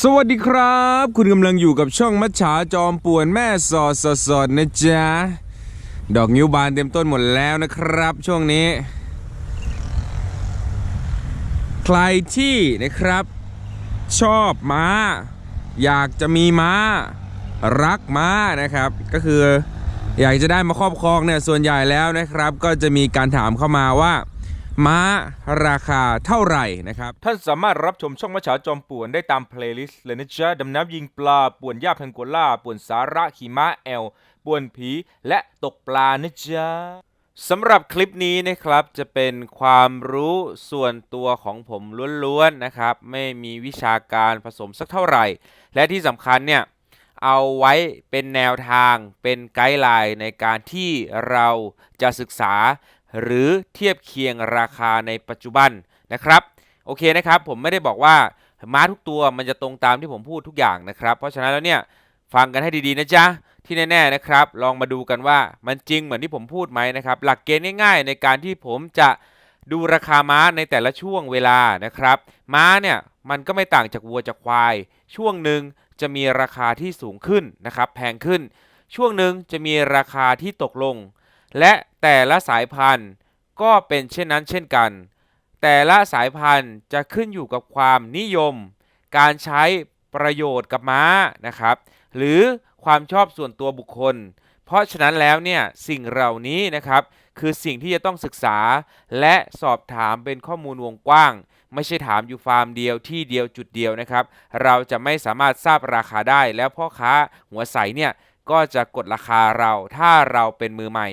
สวัสดีครับ คุณกำลังอยู่กับช่องมัจฉาจอมป่วนแม่สอดสดสดนะจ๊ะ ดอกนิ้วบานเต็มต้นหมดแล้วนะครับ ช่วงนี้ ใครที่นะครับ ชอบม้า อยากจะมีม้า รักม้านะครับ ก็คืออยากจะได้มาครอบครองเนี่ยส่วนใหญ่แล้วนะครับ ก็จะมีการถามเข้ามาว่า ม้าราคาเท่าไหร่นะครับ ท่านสามารถรับชมช่องมัจฉาจอมป่วนได้ตามเพลย์ลิสต์เลยนะจ๊ะดำน้ำยิงปลาป่วนหญ้าพังโกล่าป่วนสาระขี่ม้าแอลป่วนผีและตกปลานะจ๊ะสำหรับคลิปนี้นะครับจะเป็นความรู้ส่วนตัวของผมล้วนๆนะครับ ไม่มีวิชาการผสมสักเท่าไหร่ และที่สำคัญเนี่ยเอาไว้เป็นแนวทางเป็นไกด์ไลน์ในการที่เราจะศึกษา หรือเทียบเคียงราคาในปัจจุบันนะครับโอเคนะครับผมไม่ได้บอกว่าม้าทุกตัวมันจะตรงตามที่ผมพูดทุกอย่างนะครับ เพราะฉะนั้นแล้วเนี่ยฟังกันให้ดีๆนะจ๊ะที่แน่ๆนะครับ ลองมาดูกันว่ามันจริงเหมือนที่ผมพูดไหมนะครับ หลักเกณฑ์ง่าย ๆ ในการที่ผมจะดูราคาม้าในแต่ละช่วงเวลานะครับ ม้าเนี่ยมันก็ไม่ต่างจากวัวจากควาย ช่วงหนึ่งจะมีราคาที่สูงขึ้นนะครับ แพงขึ้น ช่วงหนึ่งจะมีราคาที่ตกลง และแต่ละสายพันธุ์ก็เป็นเช่นนั้นเช่นกัน แต่ละสายพันธุ์จะขึ้นอยู่กับความนิยม การใช้ประโยชน์กับม้านะครับ หรือความชอบส่วนตัวบุคคล เพราะฉะนั้นแล้วเนี่ยสิ่งเหล่านี้นะครับ คือสิ่งที่จะต้องศึกษา และสอบถามเป็นข้อมูลวงกว้าง ไม่ใช่ถามอยู่ฟาร์มเดียวที่เดียวจุดเดียวนะครับ เราจะไม่สามารถทราบราคาได้ แล้วพ่อค้าหัวใสเนี่ย ก็จะกดราคาเรา ถ้าเราเป็นมือใหม่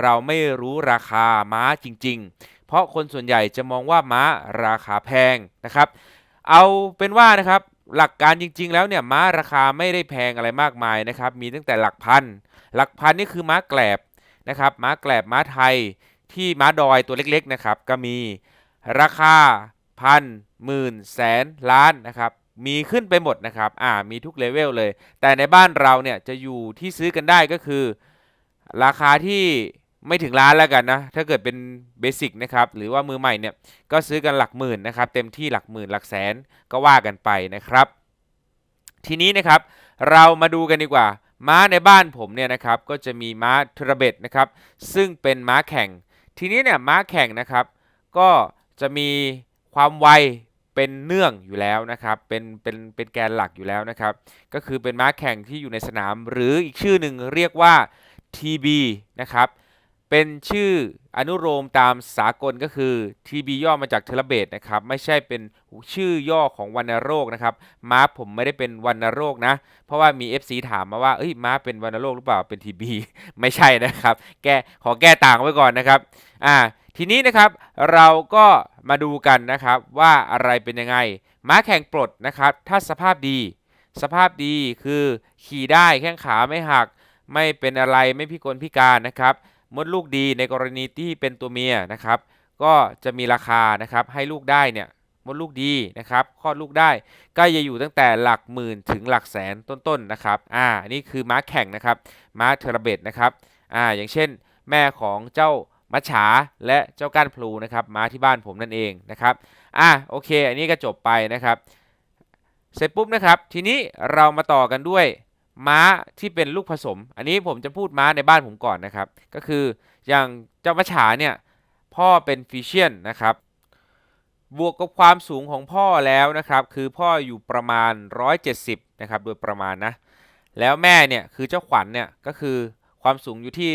เราไม่รู้ราคาม้าจริง ๆ เพราะคนส่วนใหญ่จะมองว่าม้าราคาแพงนะครับ เอาเป็นว่านะครับหลักการจริง ๆ แล้วเนี่ยม้าราคาไม่ได้แพงอะไรมากมายนะครับ มีตั้งแต่หลักพัน หลักพันนี่คือม้าแกลบนะครับ ม้าแกลบม้าไทยที่ม้าดอยตัวเล็กๆนะครับ ก็มีราคาพันหมื่นแสนล้านนะครับ มีขึ้นไปหมดนะครับ อ่า มีทุกเลเวลเลย แต่ในบ้านเราเนี่ยจะอยู่ที่ซื้อกันได้ก็คือ ราคาที่ไม่ถึงล้านแล้วกันนะ ถ้าเกิดเป็นเบสิกนะครับ หรือว่ามือใหม่เนี่ย ก็ซื้อกันหลักหมื่นนะครับ เต็มที่หลักหมื่นหลักแสนก็ว่ากันไปนะครับ ทีนี้นะครับ เรามาดูกันดีกว่า ม้าในบ้านผมเนี่ยนะครับ ก็จะมีม้าทรเบตนะครับ ซึ่งเป็นม้าแข่ง ทีนี้เนี่ยม้าแข่งนะครับ ก็จะมีความไว เป็นเนื่องอยู่แล้วนะครับเป็นเป็นเป็นแกนหลักอยู่แล้วนะครับ ก็คือเป็นม้าแข่งที่อยู่ในสนาม หรืออีกชื่อหนึ่งเรียกว่า TB นะครับเป็นชื่ออนุโลมตามสากลก็คือ TB ย่อมาจากเทลเบตนะครับไม่ใช่เป็นชื่อย่อของวัณโรคนะครับม้าผมไม่ได้เป็นวัณโรคนะ เพราะว่ามี FC ถามมาว่าเอ้ยม้าเป็นวัณโรคหรือเปล่าเป็น TB ไม่ใช่นะครับ แกขอแก้ต่างไว้ก่อนนะครับอ่า ทีนี้นะครับเราก็มาดูกันนะครับว่าอะไรเป็นยังไง ม้าแข่งปลดนะครับ ถ้าสภาพดี สภาพดีคือขี่ได้แข้งขาไม่หัก ไม่เป็นอะไรไม่พิกลพิการนะครับมดลูกดีในกรณีที่เป็นตัวเมียนะครับ ก็จะมีราคานะครับให้ลูกได้เนี่ยมดลูกดีนะครับคลอดลูกได้ก็จะอยู่ตั้งแต่หลักหมื่นถึงหลักแสนต้นๆนะครับอ่าอันนี่คือม้าแข่งนะครับม้าเทอร์เบตนะครับอ่าอย่างเช่น แม่ของเจ้า มัจฉาและเจ้าก้านพลูนะครับม้าที่บ้านผมนั่นเองนะครับอ่าโอเค อันนี้ก็จบไปนะครับ เสร็จปุ๊บนะครับ ทีนี้เรามาต่อกันด้วยม้าที่เป็นลูกผสม อันนี้ผมจะพูดม้าในบ้านผมก่อนนะครับ ก็คืออย่างเจ้ามัจฉาเนี่ยพ่อเป็นฟิเชียนนะครับ บวกกับความสูงของพ่อแล้วนะครับ คือพ่ออยู่ประมาณ 170นะครับโดยประมาณนะแล้วแม่เนี่ยคือเจ้าขวัญเนี่ยก็คือความสูงอยู่ที่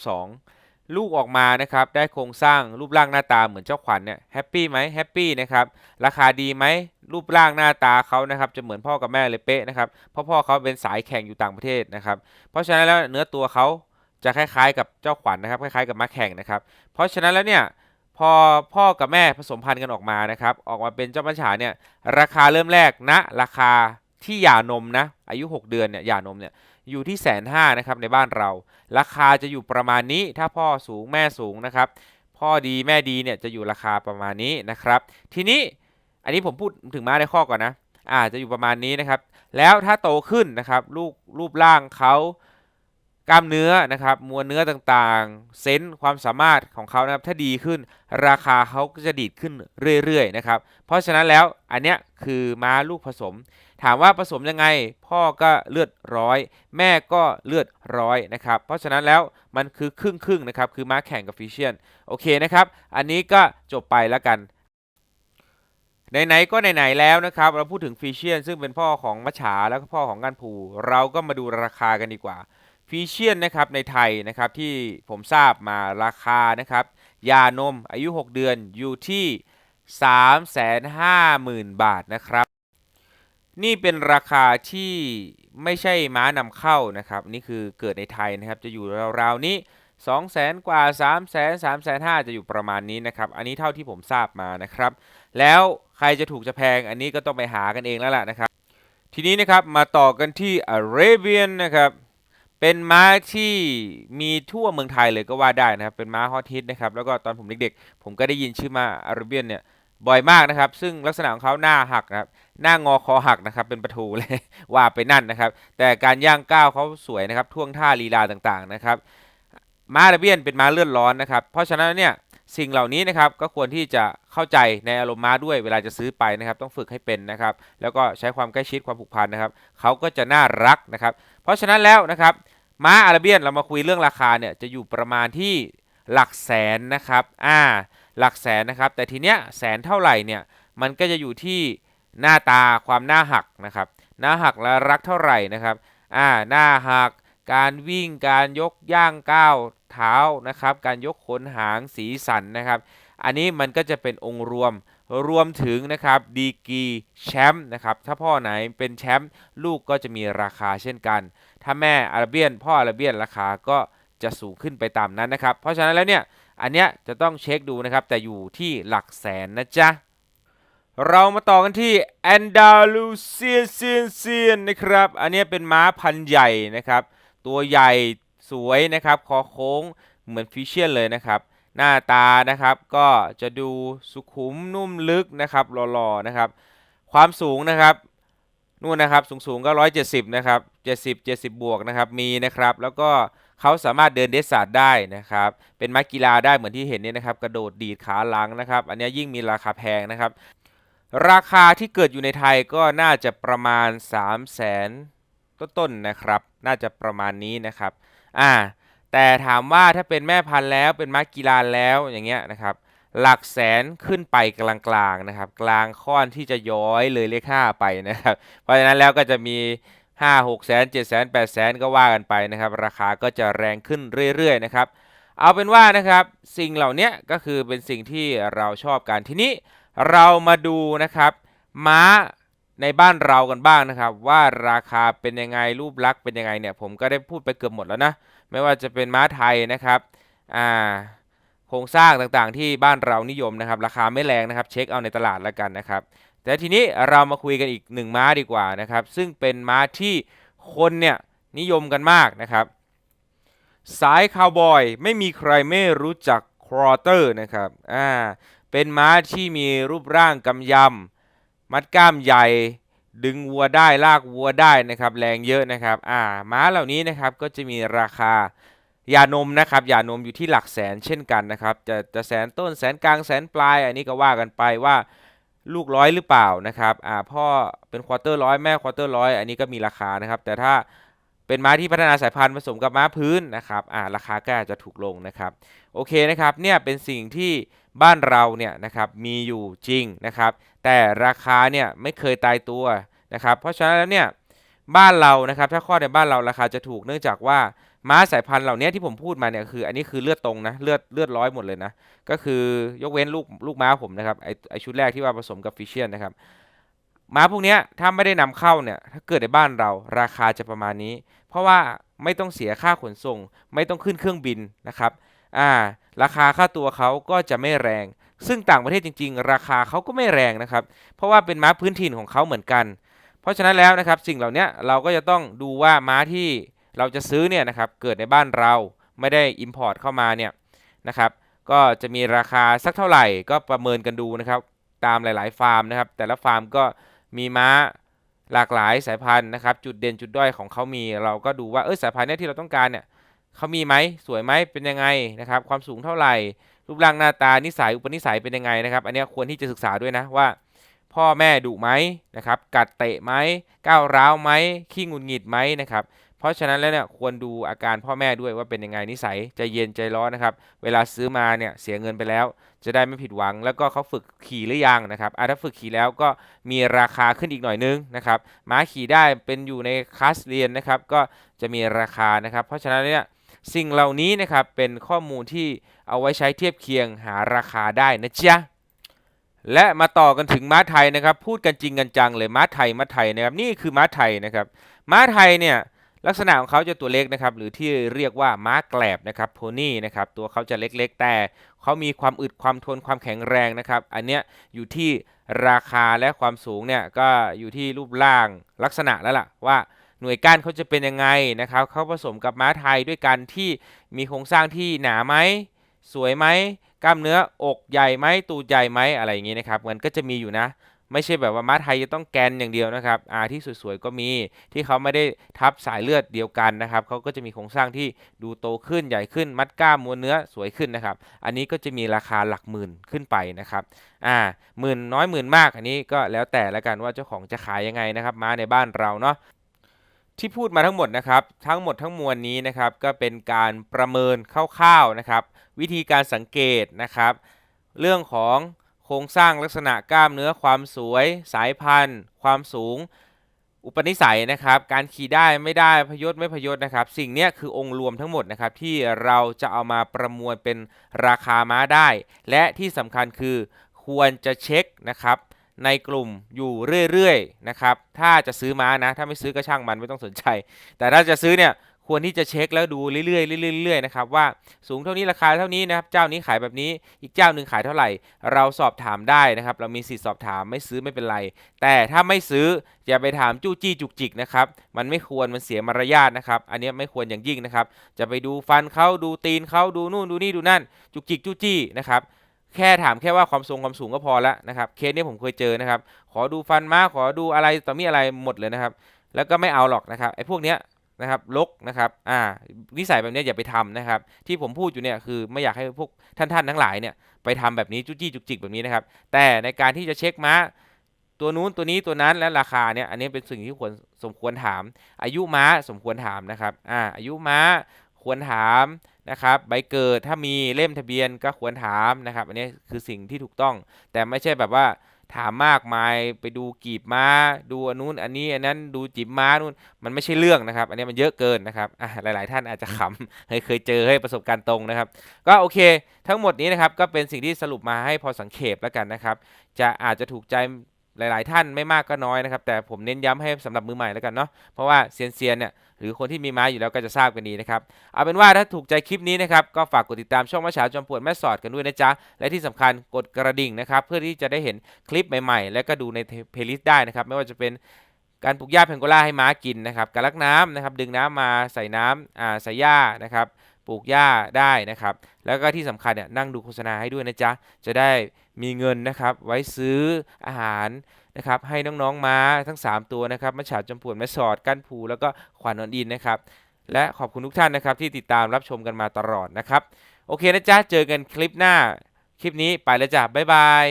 162 ลูกออกมานะครับได้โครงสร้างรูปร่างหน้าตาเหมือนเจ้าขวัญเนี่ยแฮปปี้ไหมแฮปปี้นะครับราคาดีไหมรูปร่างหน้าตาเขานะครับจะเหมือนพ่อกับแม่เลยเป๊ะนะครับเพราะพ่อเขาเป็นสายแข่งอยู่ต่างประเทศนะครับเพราะฉะนั้นแล้วเนื้อตัวเขาจะคล้ายๆ กับเจ้าขวัญนะครับคล้ายๆกับม้าแข่งนะครับเพราะฉะนั้นแล้วเนี่ยพอพ่อกับแม่ผสมพันธุ์กันออกมานะครับออกมาเป็นเจ้ามัจฉาเนี่ยราคาเริ่มแรกณราคาที่หย่านมนะอายุ 6 เดือนเนี่ยหย่านมเนี่ย อยู่ที่แสนห้านะครับในบ้านเรา ราคาจะอยู่ประมาณนี้ถ้าพ่อสูงแม่สูงนะครับ พ่อดีแม่ดีเนี่ยจะอยู่ราคาประมาณนี้นะครับ ทีนี้อันนี้ผมพูดถึงม้าในข้อก่อนนะอาจจะอยู่ประมาณนี้นะครับ แล้วถ้าโตขึ้นนะครับรูปรูปร่างเขากล้ามเนื้อนะครับ มวลเนื้อต่างๆ เซนส์ความสามารถของเขานะครับ ถ้าดีขึ้นราคาเขาก็จะดีดขึ้นเรื่อยๆนะครับ เพราะฉะนั้นแล้วอันเนี้ยคือม้าลูกผสม ถามว่าผสมยังไงพ่อก็เลือดร้อย แม่ก็เลือดร้อยนะครับ เพราะฉะนั้นแล้วมันคือครึ่งครึ่งนะครับ คือม้าแข่งกับฟิเชียนโอเคนะครับ อันนี้ก็จบไปแล้วกันไหนๆก็ไหนๆแล้วนะครับ เราพูดถึงฟิเชียน ซึ่งเป็นพ่อของมัฉาแล้วก็พ่อของกันผูเราก็มาดูราคากันดีกว่าฟิเชียนนะครับในไทยนะครับที่ผมทราบมาราคานะครับ ยานมอายุ 6 เดือนอยู่ที่ 350,000 บาทนะครับ นี่เป็นราคาที่ไม่ใช่ม้านำเข้านะครับ นี่คือเกิดในไทยนะครับ จะอยู่ราวๆนี้ 2 0 0 0 0 0กว่า 3 0 0 0 0 0 3 5 0 0 0จะอยู่ประมาณนี้นะครับ อันนี้เท่าที่ผมทราบมานะครับ แล้วใครจะถูกจะแพงอันนี้ก็ต้องไปหากันเองแล้วล่ะนะครับ ทีนี้นะครับมาต่อกันที่ Arabian นะครับเป็นม้าที่มีทั่วเมืองไทยเลยก็ว่าได้นะครับ เป็นม้าฮอตฮิตนะครับ แล้วก็ตอนผมเด็กๆ ผมก็ได้ยินชื่อม้า Arabian เนี่ย บ่อยมากนะครับ ซึ่งลักษณะของเขาหน้าหักนะครับหน้างอคอหักนะครับ เป็นประตูเลยว่าไปนั่นนะครับ แต่การย่างก้าวเขาสวยนะครับ ท่วงท่าลีลาต่างๆนะครับม้าอาราเบียนเป็นม้าเลือดร้อนนะครับ เพราะฉะนั้นเนี่ยสิ่งเหล่านี้นะครับก็ควรที่จะเข้าใจในอารมณ์ม้าด้วยเวลาจะซื้อไปนะครับ ต้องฝึกให้เป็นนะครับ แล้วก็ใช้ความใกล้ชิดความผูกพันนะครับเขาก็จะน่ารักนะครับ เพราะฉะนั้นแล้วนะครับ ม้าอาราเบียนเรามาคุยเรื่องราคาเนี่ยจะอยู่ประมาณที่หลักแสนนะครับ อ่า หลักแสนนะครับ แต่ทีเนี้ยแสนเท่าไหร่เนี่ยมันก็จะอยู่ที่หน้าตาความหน้าหักนะครับ หน้าหักและรักเท่าไหร่นะครับอ่าหน้าหัก การวิ่งการยกย่างก้าวเท้านะครับ การยกขนหางสีสันนะครับ อันนี้มันก็จะเป็นองค์รวมรวมถึงนะครับดีกีแชมป์นะครับถ้าพ่อไหนเป็นแชมป์ลูกก็จะมีราคาเช่นกัน ถ้าแม่อาราเบียน พ่ออาราเบียนราคาก็จะสูงขึ้นไปตามนั้นนะครับ เพราะฉะนั้นแล้วเนี่ย อันเนี้ยจะต้องเช็คดูนะครับ แต่อยู่ที่หลักแสนนะจ๊ะ เรามาต่อกันที่ Andalusian เซียนเซียนนะครับ อันนี้เป็นม้าพันธุ์ใหญ่นะครับ ตัวใหญ่สวยนะครับ คอโค้งเหมือนฟิเชียนเลยนะครับ หน้าตานะครับก็จะดูสุขุมนุ่มลึกนะครับหล่อๆนะครับ ความสูงนะครับ นู่นนะครับสูงสูงๆก็ 170 นะครับ 70 70 บวกนะครับมีนะครับ แล้วก็เขาสามารถเดินเดสซาดได้นะครับ เป็นม้ากีฬาได้เหมือนที่เห็นเนี่ยนะครับ กระโดดดีดขาหลังนะครับ อันนี้ยิ่งมีราคาแพงนะครับ ราคาที่เกิดอยู่ในไทยก็น่าจะประมาณ 3 0 0แสนต้นๆนะครับ น่าจะประมาณนี้นะครับอ่าแต่ถามว่าถ้าเป็นแม่พันธุ์แล้วเป็นม้ากีฬาแล้วอย่างเงี้ยนะครับ หลักแสนขึ้นไปกลางๆนะครับ กลางค่อนที่จะย้อยเลยเลขห้าไปนะครับ เพราะฉะนั้นแล้วก็จะมี5 6แสน7แสน8แสนก็ว่ากันไปนะครับ ราคาก็จะแรงขึ้นเรื่อยๆนะครับ เอาเป็นว่านะครับสิ่งเหล่านี้ก็คือเป็นสิ่งที่เราชอบกันทีนี้เรามาดูนะครับม้าในบ้านเรากันบ้างนะครับ ว่าราคาเป็นยังไงรูปลักษณ์เป็นยังไงเนี่ยผมก็ได้พูดไปเกือบหมดแล้วนะ ไม่ว่าจะเป็นม้าไทยนะครับอ่า โครงสร้างต่างๆ ที่บ้านเรานิยมนะครับ ราคาไม่แรงนะครับ เช็คเอาในตลาดแล้วกันนะครับ แต่ทีนี้เรามาคุยกันอีกหนึ่งม้าดีกว่านะครับ ซึ่งเป็นม้าที่คนเนี่ยนิยมกันมากนะครับ สายคาวบอยไม่มีใครไม่รู้จักครอเตอร์นะครับอ่าเป็นม้าที่มีรูปร่างกำยำมัดกล้ามใหญ่ ดึงวัวได้ลากวัวได้นะครับ แรงเยอะนะครับอ่าม้าเหล่านี้นะครับก็จะมีราคา ยานมนะครับยานมอยู่ที่หลักแสนเช่นกันนะครับจะจะแสนต้นแสนกลางแสนปลาย อันนี้ก็ว่ากันไปว่าลูกร้อยหรือเปล่านะครับอ่าพ่อเป็นควอเตอร์ร้อยแม่ควอเตอร์ร้อยอันนี้ก็มีราคานะครับ แต่ถ้าเป็นม้าที่พัฒนาสายพันธุ์ผสมกับม้าพื้นนะครับอ่าราคาก็อาจจะถูกลงนะครับโอเคนะครับเนี่ยเป็นสิ่งที่บ้านเราเนี่ยนะครับมีอยู่จริงนะครับ แต่ราคาเนี่ยไม่เคยตายตัวนะครับ เพราะฉะนั้นแล้วเนี่ย บ้านเรานะครับ ถ้าข้อในบ้านเราราคาจะถูกเนื่องจากว่าม้าสายพันธุ์เหล่านี้ที่ผมพูดมาเนี่ยคืออันนี้คือเลือดตรงนะเลือดเลือดร้อยหมดเลยนะ ก็คือยกเว้นลูกลูกม้าผมนะครับไอไอชุดแรกที่ว่าผสมกับฟิเชียนนะครับม้าพวกนี้ถ้าไม่ได้นำเข้าเนี่ยถ้าเกิดในบ้านเราราคาจะประมาณนี้ เพราะว่าไม่ต้องเสียค่าขนส่ง ไม่ต้องขึ้นเครื่องบินนะครับอ่าราคาค่าตัวเขาก็จะไม่แรง ซึ่งต่างประเทศจริง ๆ ราคาเขาก็ไม่แรงนะครับ เพราะว่าเป็นม้าพื้นถิ่นของเขาเหมือนกัน เพราะฉะนั้นแล้วนะครับสิ่งเหล่านี้เราก็จะต้องดูว่าม้าที่เราจะซื้อเนี่ยนะครับเกิดในบ้านเราไม่ได้ Import เข้ามาเนี่ยนะครับก็จะมีราคาสักเท่าไหร่ก็ประเมินกันดูนะครับตามหลาย ๆ ฟาร์มนะครับ แต่ละฟาร์มก็มีม้าหลากหลายสายพันธุ์นะครับ จุดเด่นจุดด้อยของเขามีเราก็ดูว่าเออสายพันธุ์เนี้ยที่เราต้องการเนี่ยเขามีไหมสวยไหมเป็นยังไงนะครับ ความสูงเท่าไหร่ รูปร่างหน้าตานิสัยอุปนิสัยเป็นยังไงนะครับ อันนี้ควรที่จะศึกษาด้วยนะว่า พ่อแม่ดุไหมนะครับ กัดเตะไหมก้าวร้าวไหมขี้งุดหงิดไหมนะครับ เพราะฉะนั้นแล้วเนี่ยควรดูอาการพ่อแม่ด้วยว่าเป็นยังไงนิสัยใจเย็นใจร้อนนะครับ เวลาซื้อมาเนี่ยเสียเงินไปแล้ว จะได้ไม่ผิดหวัง แล้วก็เขาฝึกขี่หรือยังนะครับถ้าฝึกขี่แล้วก็มีราคาขึ้นอีกหน่อยนึงนะครับ ม้าขี่ได้เป็นอยู่ในคลาสเรียนนะครับ ก็จะมีราคานะครับ เพราะฉะนั้นเนี่ยสิ่งเหล่านี้นะครับเป็นข้อมูลที่เอาไว้ใช้เทียบเคียงหาราคาได้นะจ๊ะ และมาต่อกันถึงม้าไทยนะครับ พูดกันจริงกันจังเลยม้าไทยม้าไทยนะครับนี่คือม้าไทยนะครับ ม้าไทยเนี่ยลักษณะของเขาจะตัวเล็กนะครับ หรือที่เรียกว่าม้าแกลบนะครับโพนี่นะครับตัวเขาจะเล็กๆ แต่เขามีความอึดความทนความแข็งแรงนะครับ อันเนี้ยอยู่ที่ราคาและความสูงเนี่ยก็อยู่ที่รูปร่างลักษณะแล้วล่ะว่าหน่วยก้านเขาจะเป็นยังไงนะครับเขาผสมกับม้าไทยด้วยกันที่มีโครงสร้างที่หนาไหมสวยไหม กล้ามเนื้ออกใหญ่ไหมตูดใหญ่ไหมอะไรอย่างงี้นะครับมันก็จะมีอยู่นะ ไม่ใช่แบบว่าม้าไทยจะต้องแกนอย่างเดียวนะครับอาที่สวยๆก็มีที่เขาไม่ได้ทับสายเลือดเดียวกันนะครับเขาก็จะมีโครงสร้างที่ดูโตขึ้นใหญ่ขึ้น มัดกล้ามมวลเนื้อสวยขึ้นนะครับ อันนี้ก็จะมีราคาหลักหมื่นขึ้นไปนะครับอ่าหมื่นน้อยหมื่นมากอันนี้ก็แล้วแต่ละกันว่าเจ้าของจะขายยังไงนะครับม้าในบ้านเราเนาะที่พูดมาทั้งหมดนะครับ ทั้งหมดทั้งมวลนี้นะครับก็เป็นการประเมินคร่าวๆนะครับ วิธีการสังเกตนะครับ เรื่องของโครงสร้างลักษณะกล้ามเนื้อความสวย สายพันธุ์ ความสูง อุปนิสัยนะครับ การขี่ได้ไม่ได้พยศไม่พยศนะครับ สิ่งนี้คือองค์รวมทั้งหมดนะครับ ที่เราจะเอามาประมวลเป็นราคาม้าได้ และที่สำคัญคือควรจะเช็คนะครับในกลุ่มอยู่เรื่อยๆนะครับ ถ้าจะซื้อม้านะ ถ้าไม่ซื้อก็ช่างมันไม่ต้องสนใจ แต่ถ้าจะซื้อเนี่ย ควรที่จะเช็คแล้วดูเรื่อยๆเรื่อยๆนะครับว่าสูงเท่านี้ราคาเท่านี้นะครับเจ้านี้ขายแบบนี้อีกเจ้าหนึ่งขายเท่าไหร่ เราสอบถามได้นะครับ เรามีสิทธิ์สอบถามไม่ซื้อไม่เป็นไร แต่ถ้าไม่ซื้ออย่าไปถามจู้จี้จุกจิกนะครับมันไม่ควรมันเสียมารยาทนะครับ อันนี้ไม่ควรอย่างยิ่งนะครับ จะไปดูฟันเขาดูตีนเขาดูนู่นดูนี่ดูนั่น จุกจิกจู้จี้นะครับแค่ถามแค่ว่าความทรงความสูงก็พอแล้วนะครับเคสนี้ผมเคยเจอนะครับ ขอดูฟันม้าขอดูอะไรต่อมีอะไรหมดเลยนะครับ แล้วก็ไม่เอาหรอกนะครับไอ้พวกเนี้ย นะครับลกนะครับอ่านิสัยแบบเนี้ยอย่าไปทำนะครับ ที่ผมพูดอยู่เนี่ยคือไม่อยากให้พวกท่านๆทั้งหลายเนี่ยไปทำแบบนี้จุจี้จุกจิกแบบนี้นะครับ แต่ในการที่จะเช็คม้าตัวนู้นตัวนี้ตัวนั้นและราคาเนี่ยอันนี้เป็นสิ่งที่ควรสมควรถาม อายุม้าสมควรถามนะครับอ่าอายุม้าควรถามนะครับใบเกิดถ้ามีเล่มทะเบียนก็ควรถามนะครับ อันนี้คือสิ่งที่ถูกต้อง แต่ไม่ใช่แบบว่า ถามมากมายไปดูกีบม้า ดูอันนู้นอันนี้อันนั้นดูจิบม้านู่นมันไม่ใช่เรื่องนะครับ อันนี้มันเยอะเกินนะครับอะหลาย ๆ ท่านอาจจะขำเคยเคยเจอให้ประสบการณ์ตรงนะครับ ก็โอเค ทั้งหมดนี้นะครับก็เป็นสิ่งที่สรุปมาให้พอสังเขปแล้วกันนะครับ จะอาจจะถูกใจหลาย ๆ ท่านไม่มากก็น้อยนะครับ แต่ผมเน้นย้ำให้สำหรับมือใหม่แล้วกันเนาะเพราะว่าเซียนเซียนเนี่ย หรือคนที่มีม้าอยู่แล้วก็จะทราบกันดีนะครับ เอาเป็นว่าถ้าถูกใจคลิปนี้นะครับ ก็ฝากกดติดตามช่องมาฉาจอมปวดแม่สอดกันด้วยนะจ๊ะ และที่สำคัญกดกระดิ่งนะครับ เพื่อที่จะได้เห็นคลิปใหม่ๆ และก็ดูในเพลย์ลิสต์ได้นะครับ ไม่ว่าจะเป็นการปลูกหญ้าแพงโกล่าให้ม้ากินนะครับ การลักน้ำนะครับ ดึงน้ำมาใส่น้ำอ่าใส่หญ้านะครับ ปลูกหญ้าได้นะครับ แล้วก็ที่สำคัญเนี่ยนั่งดูโฆษณาให้ด้วยนะจ๊ะ จะได้มีเงินนะครับ ไว้ซื้ออาหาร นะครับให้น้องๆม้าทั้ง 3 ตัวนะครับมาฉาจำปวนแม่สอดก้านผูแล้วก็ขวานนอนอินนะครับและขอบคุณทุกท่านนะครับที่ติดตามรับชมกันมาตลอดนะครับ โอเคนะจ๊ะ เจอกันคลิปหน้า คลิปนี้ไปแล้วจ้ะ บ๊ายบาย